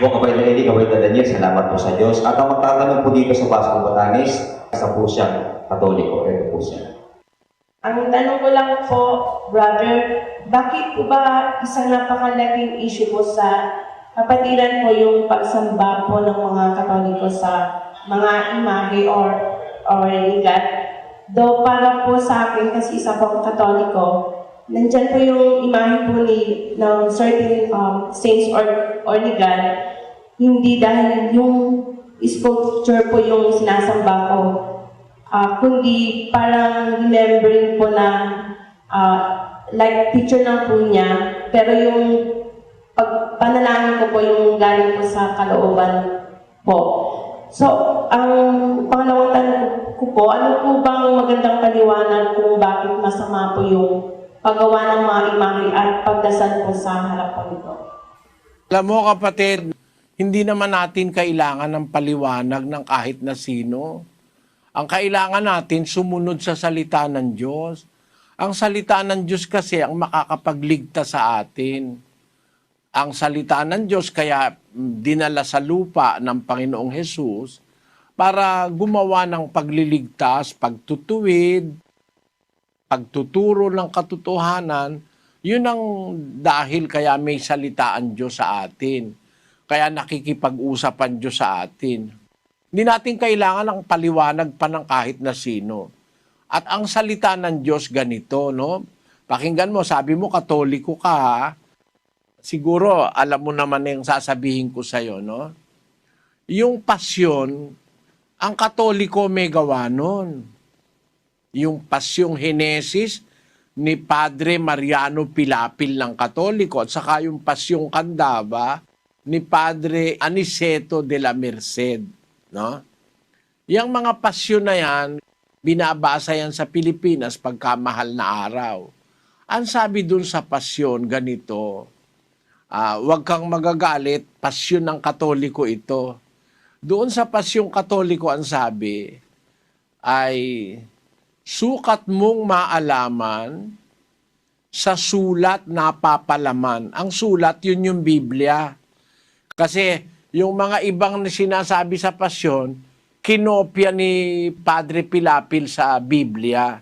Po, Kabay na Eli, Kabay na Daniel, salamat po sa Diyos. At ang magtatanong po dito sa Basco Batanes, isa po siyang katoliko. Ito po siya. Ang tanong ko lang po, brother, bakit po ba isang napakalaking issue po sa kapatiran po yung pagsamba po ng mga katoliko sa mga imahe or or ligat? Do para po sa akin, kasi isa po katoliko, nandyan po yung imahe po ni, ng certain um, saints or, or legal, hindi dahil yung sculpture po yung sinasamba ko, Ah, kundi parang remembering po na ah, like picture lang po niya, pero yung pag panalangin ko po yung galing po sa kalooban po. So, ang pangalawang tanong ko po, ano po bang magandang paliwanag kung bakit masama po yung paggawa ng mga imahe at pagdasal po sa harap po nito? Alam mo kapatid, hindi naman natin kailangan ng paliwanag ng kahit na sino. Ang kailangan natin sumunod sa salita ng Diyos. Ang salita ng Diyos kasi ang makakapagligtas sa atin. Ang salita ng Diyos kaya dinala sa lupa ng Panginoong Hesus para gumawa ng pagliligtas, pagtutuwid, pagtuturo ng katotohanan, yun ang dahil kaya may salitaan Diyos sa atin. Kaya nakikipag-usap ang Diyos sa atin. Hindi natin kailangan ng paliwanag pa ng kahit na sino. At ang salita ng Diyos ganito, no? Pakinggan mo, sabi mo katoliko ka, ha? Siguro, alam mo naman yung sasabihin ko sa'yo, no? Yung pasyon, ang katoliko may gawa nun yung pasyong Henesis ni Padre Mariano Pilapil ng Katoliko at saka yung pasyong Candaba ni Padre Aniceto de la Merced. No? Yang mga pasyon na yan, binabasa yan sa Pilipinas pagkamahal na araw. Ang sabi dun sa pasyon, ganito, ah, huwag kang magagalit, pasyon ng Katoliko ito. Doon sa pasyong Katoliko, ang sabi, ay sukat mong maalaman sa sulat na papalaman. Ang sulat, yun yung Biblia. Kasi yung mga ibang na sinasabi sa pasyon, kinopya ni Padre Pilapil sa Biblia.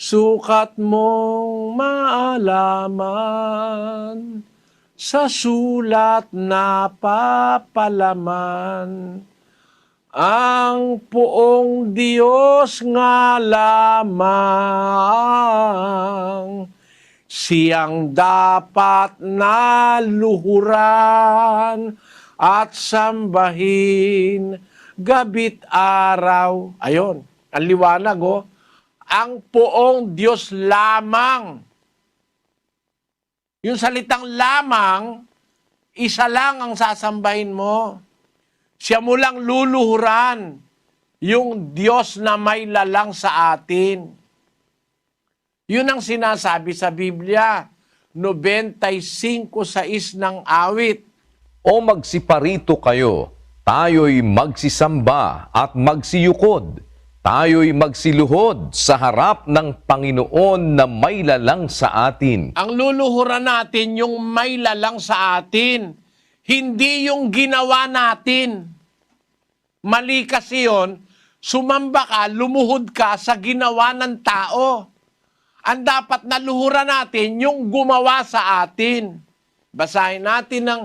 Sukat mong maalaman sa sulat na papalaman ang puong Diyos nga lamang siyang dapat na luhuran at sambahin gabit araw. Ayon, ang liwanag oh. Ang puong Diyos lamang. Yung salitang lamang, isa lang ang sasambahin mo siya mo lang luluhuran yung Diyos na may lalang sa atin. Yun ang sinasabi sa Biblia. 95.6 ng awit. O magsiparito kayo, tayo'y magsisamba at magsiyukod. Tayo'y magsiluhod sa harap ng Panginoon na may lalang sa atin. Ang luluhuran natin yung may lalang sa atin. Hindi yung ginawa natin. Mali kasi yun, sumamba ka, lumuhod ka sa ginawa ng tao. Ang dapat naluhuran natin yung gumawa sa atin. Basahin natin ng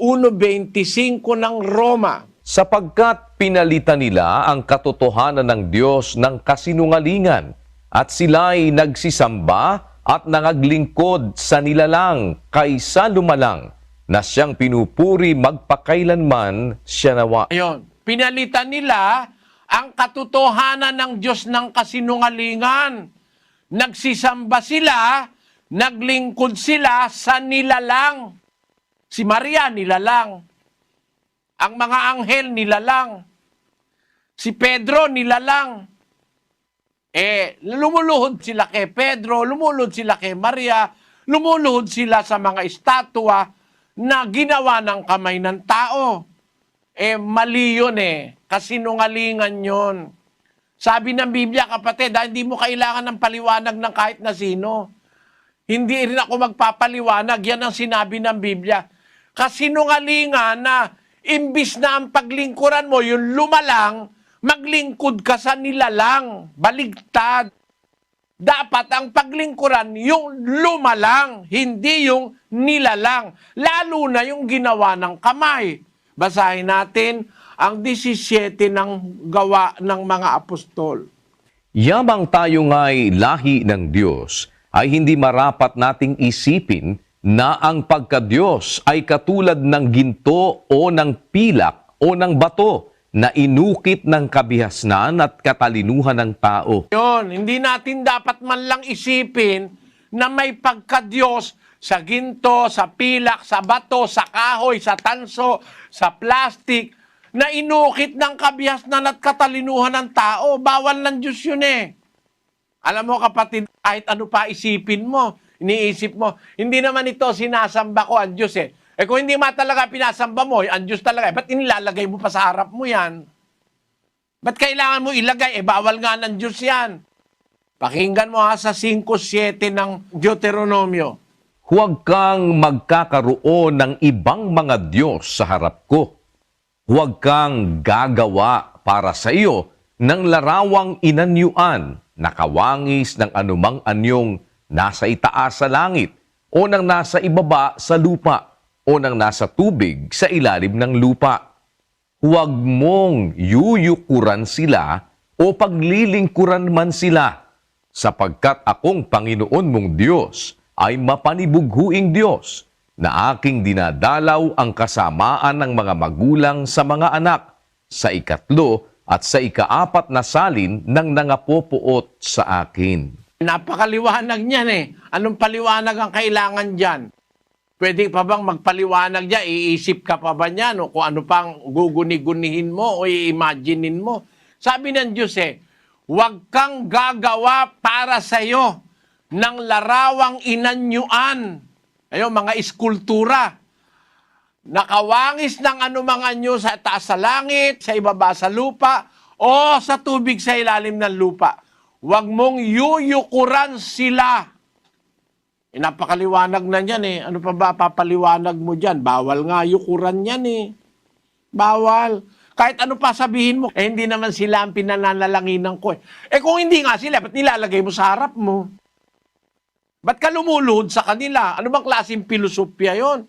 1.25 ng Roma. sapagkat pinalitan nila ang katotohanan ng Diyos ng kasinungalingan at sila'y nagsisamba at nangaglingkod sa nilalang kaysa lumalang na siyang pinupuri magpakailanman siya nawa. Ayun, pinalitan nila ang katotohanan ng Diyos ng kasinungalingan. Nagsisamba sila, naglingkod sila sa nilalang. Si Maria nilalang. Ang mga anghel nilalang. Si Pedro nilalang. Eh, lumuluhod sila kay Pedro, lumuluhod sila kay Maria, lumuluhod sila sa mga estatwa na ginawa ng kamay ng tao. Eh, mali yun eh. Kasinungalingan yun. Sabi ng Biblia, kapatid, ah, hindi mo kailangan ng paliwanag ng kahit na sino. Hindi rin ako magpapaliwanag. Yan ang sinabi ng Biblia. kasinungalingan na imbis na ang paglingkuran mo, yung lumalang, maglingkod ka sa nilalang. Baligtad. Dapat ang paglingkuran yung lumalang, hindi yung nilalang. Lalo na yung ginawa ng kamay. Basahin natin ang 17 ng gawa ng mga apostol. Yamang tayo nga'y lahi ng Diyos, ay hindi marapat nating isipin na ang pagka-Diyos ay katulad ng ginto o ng pilak o ng bato na inukit ng kabihasnan at katalinuhan ng tao. Yun, hindi natin dapat man lang isipin na may pagka-Diyos sa ginto, sa pilak, sa bato, sa kahoy, sa tanso, sa plastic, na inukit ng kabihasnan at katalinuhan ng tao. Bawal ng Diyos yun eh. Alam mo kapatid, kahit ano pa isipin mo, iniisip mo, hindi naman ito sinasamba ko ang Diyos eh. Eh kung hindi ma talaga pinasamba mo, ang Diyos talaga, eh, ba't inilalagay mo pa sa harap mo yan? Ba't kailangan mo ilagay? Eh bawal nga ng Diyos yan. Pakinggan mo ha sa 5.7 ng Deuteronomio. Huwag kang magkakaroon ng ibang mga Diyos sa harap ko. Huwag kang gagawa para sa iyo ng larawang inanyuan na kawangis ng anumang anyong nasa itaas sa langit o ng nasa ibaba sa lupa o ng nasa tubig sa ilalim ng lupa. Huwag mong yuyukuran sila o paglilingkuran man sila sapagkat akong Panginoon mong Diyos ay mapanibughuing Diyos na aking dinadalaw ang kasamaan ng mga magulang sa mga anak sa ikatlo at sa ikaapat na salin ng nangapopuot sa akin. Napakaliwanag niyan eh. Anong paliwanag ang kailangan dyan? Pwede pa bang magpaliwanag dyan? Iisip ka pa ba niyan? O kung ano pang guguni-gunihin mo o i-imaginein mo? Sabi ng Diyos eh, huwag kang gagawa para sa'yo ng larawang inanyuan. Ayun, mga iskultura. Nakawangis ng anumang anyo sa taas sa langit, sa ibaba sa lupa, o sa tubig sa ilalim ng lupa. Huwag mong yuyukuran sila. Eh, napakaliwanag na yan eh. Ano pa ba papaliwanag mo dyan? Bawal nga yukuran yan eh. Bawal. Kahit ano pa sabihin mo, eh hindi naman sila ang pinananalanginan ko eh. Eh kung hindi nga sila, ba't nilalagay mo sa harap mo? Ba't ka lumuluhod sa kanila? Ano bang klaseng filosofya yon?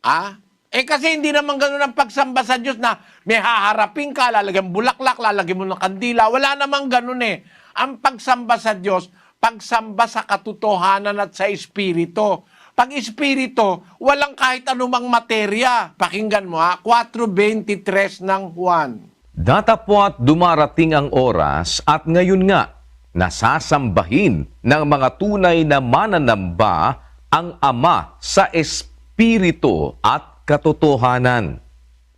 Ah? Eh kasi hindi naman ganun ang pagsamba sa Diyos na may haharapin ka, lalagyan bulaklak, lalagyan mo ng kandila. Wala namang ganun eh. Ang pagsamba sa Diyos, pagsamba sa katotohanan at sa espiritu. Pag espiritu, walang kahit anumang materya. Pakinggan mo ha, 4.23 ng Juan. Datapwat dumarating ang oras at ngayon nga, nasasambahin ng mga tunay na mananamba ang Ama sa Espiritu at katotohanan.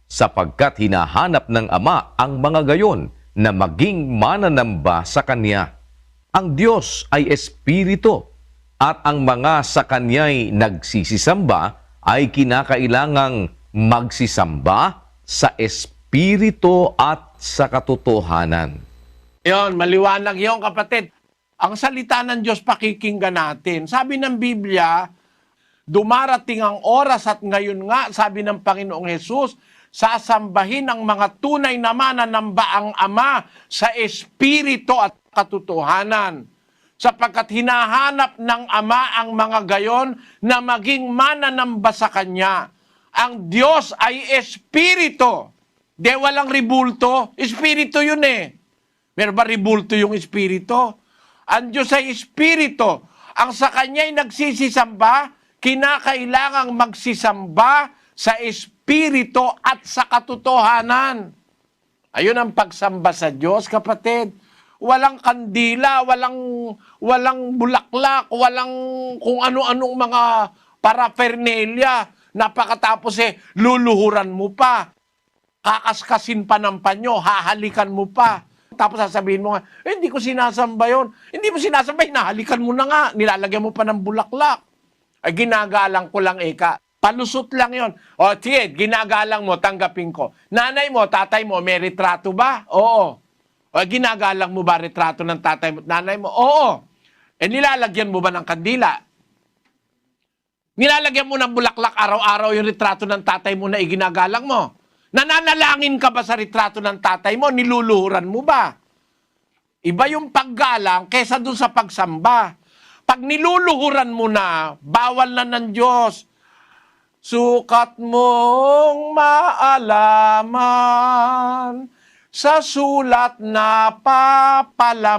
Sapagkat hinahanap ng Ama ang mga gayon na maging mananamba sa Kanya. Ang Diyos ay Espiritu at ang mga sa Kanya'y nagsisisamba ay kinakailangang magsisamba sa Espiritu at sa katotohanan. Yon, maliwanag yon kapatid. Ang salita ng Diyos pakikinggan natin. Sabi ng Biblia, dumarating ang oras at ngayon nga, sabi ng Panginoong Hesus, sasambahin ang mga tunay na mananamba ang Ama sa Espiritu at katotohanan. Sapagkat hinahanap ng Ama ang mga gayon na maging mananamba sa Kanya. Ang Diyos ay Espiritu. De walang ribulto, Espiritu yun eh. Meron ba ribulto yung Espiritu? Ang Diyos ay Espiritu. Ang sa Kanya'y nagsisisamba, kinakailangang magsisamba sa Espiritu at sa katotohanan. Ayun ang pagsamba sa Diyos, kapatid. Walang kandila, walang walang bulaklak, walang kung ano-anong mga paraphernalia. Napakatapos eh, luluhuran mo pa. Kakaskasin pa ng panyo, hahalikan mo pa. Tapos sasabihin mo nga, eh, hindi ko sinasamba yon. Hindi mo sinasamba, hinahalikan mo na nga. Nilalagyan mo pa ng bulaklak. Ay, ginagalang ko lang, Eka. Palusot lang yon. O, sige, ginagalang mo, tanggapin ko. Nanay mo, tatay mo, may retrato ba? Oo. O, ginagalang mo ba retrato ng tatay mo nanay mo? Oo. Eh, nilalagyan mo ba ng kandila? Nilalagyan mo ng bulaklak araw-araw yung retrato ng tatay mo na iginagalang mo. Nananalangin ka ba sa retrato ng tatay mo? Niluluhuran mo ba? Iba yung paggalang kesa dun sa pagsamba. Pag niluluhuran mo na, bawal na ng Diyos. Sukat mong maalaman sa sulat na papalaman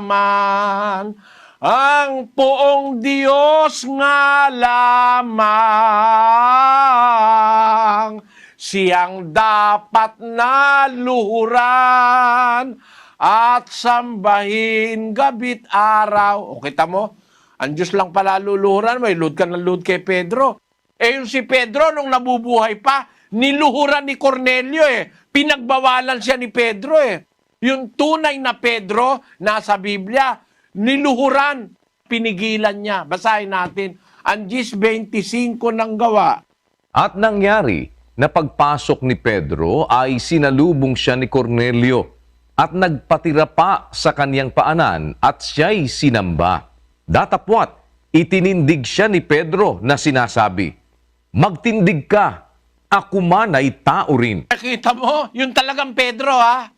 ang poong Diyos nga lamang siyang dapat na luhuran at sambahin gabit araw. O kita mo, ang Diyos lang pala luluhuran, may load ka ng load kay Pedro. Eh yung si Pedro, nung nabubuhay pa, niluhuran ni Cornelio eh. Pinagbawalan siya ni Pedro eh. Yung tunay na Pedro, nasa Biblia, niluhuran, pinigilan niya. Basahin natin, ang 25 ng gawa. At nangyari na pagpasok ni Pedro ay sinalubong siya ni Cornelio at nagpatira pa sa kaniyang paanan at siya'y sinamba. Datapwat, itinindig siya ni Pedro na sinasabi, Magtindig ka, ako man ay tao rin. Nakita mo, yung talagang Pedro ha.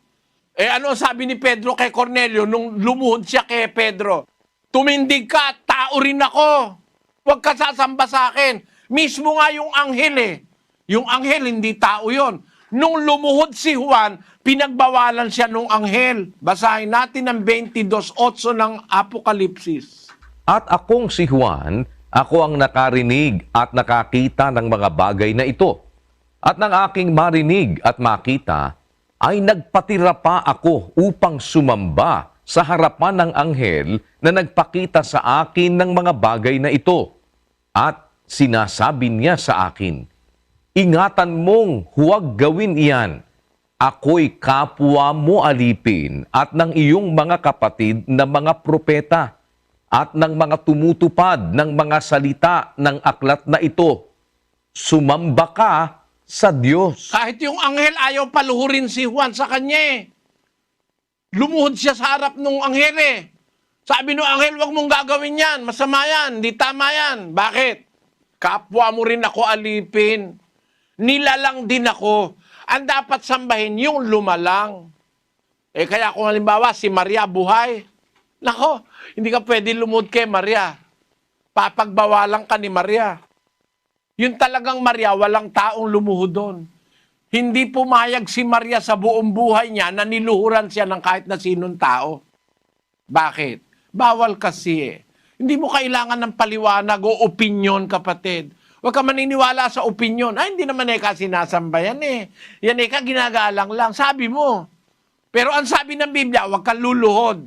Eh ano sabi ni Pedro kay Cornelio nung lumuhod siya kay Pedro? Tumindig ka, tao rin ako. Huwag ka sasamba sa akin. Mismo nga yung anghel eh. Yung anghel, hindi tao yon. Nung lumuhod si Juan, pinagbawalan siya nung anghel. Basahin natin ang 22.8 ng Apokalipsis. At akong si Juan, ako ang nakarinig at nakakita ng mga bagay na ito. At ng aking marinig at makita, ay nagpatira pa ako upang sumamba sa harapan ng anghel na nagpakita sa akin ng mga bagay na ito. At sinasabi niya sa akin, Ingatan mong huwag gawin iyan. Ako'y kapwa mo alipin at ng iyong mga kapatid na mga propeta at ng mga tumutupad ng mga salita ng aklat na ito. Sumamba ka sa Diyos. Kahit yung anghel ayaw paluhurin si Juan sa kanya eh. Lumuhod siya sa harap nung anghel eh. Sabi nung anghel, wag mong gagawin yan. Masama yan. Di tama yan. Bakit? Kapwa mo rin ako alipin. Nilalang din ako. Ang dapat sambahin yung lumalang. Eh kaya kung halimbawa si Maria buhay, nako, hindi ka pwede lumud kay Maria. Papagbawalan ka ni Maria. Yung talagang Maria, walang taong lumuhod doon. Hindi pumayag si Maria sa buong buhay niya na niluhuran siya ng kahit na sinong tao. Bakit? Bawal kasi eh. Hindi mo kailangan ng paliwanag o opinion, kapatid. Huwag ka maniniwala sa opinion. Ay, hindi naman eka sinasamba yan eh. Yan eka ginagalang lang. Sabi mo. Pero ang sabi ng Biblia, huwag kang luluhod.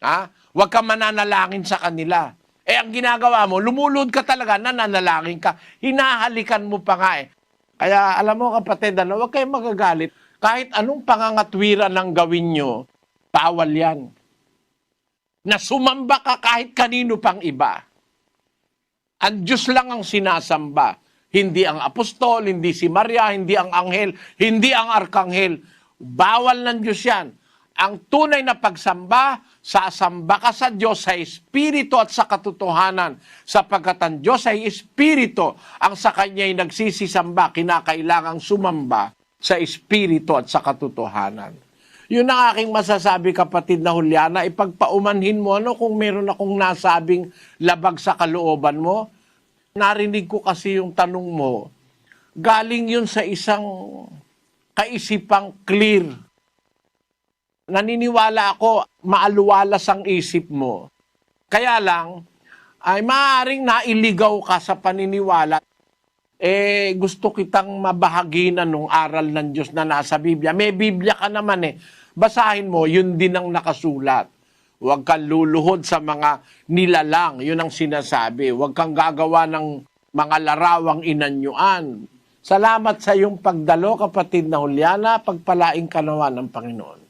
Ha? Huwag kang mananalangin sa kanila. Eh, ang ginagawa mo, lumulod ka talaga, nananalangin ka. Hinahalikan mo pa nga eh. Kaya alam mo kapatid, ano, huwag kayong magagalit. Kahit anong pangangatwiran ng gawin nyo, bawal yan. Na sumamba ka kahit kanino pang iba. Ang Diyos lang ang sinasamba. Hindi ang apostol, hindi si Maria, hindi ang anghel, hindi ang arkanghel. Bawal ng Diyos yan. Ang tunay na pagsamba, sasamba ka sa Diyos sa Espiritu at sa katotohanan. Sapagkat ang Diyos ay Espiritu, ang sa Kanya'y nagsisisamba, kinakailangang sumamba sa Espiritu at sa katotohanan. Yun ang aking masasabi kapatid na Juliana, ipagpaumanhin mo ano kung meron akong nasabing labag sa kalooban mo. Narinig ko kasi yung tanong mo, galing yun sa isang kaisipang clear. Naniniwala ako, maaluwalas ang isip mo. Kaya lang, ay maaaring nailigaw ka sa paniniwala. Eh, gusto kitang mabahaginan nung aral ng Diyos na nasa Biblia. May Biblia ka naman eh. Basahin mo, yun din ang nakasulat. Huwag kang luluhod sa mga nilalang. Yun ang sinasabi. Huwag kang gagawa ng mga larawang inanyuan. Salamat sa iyong pagdalo, kapatid na Juliana. Pagpalaing kanawa ng Panginoon.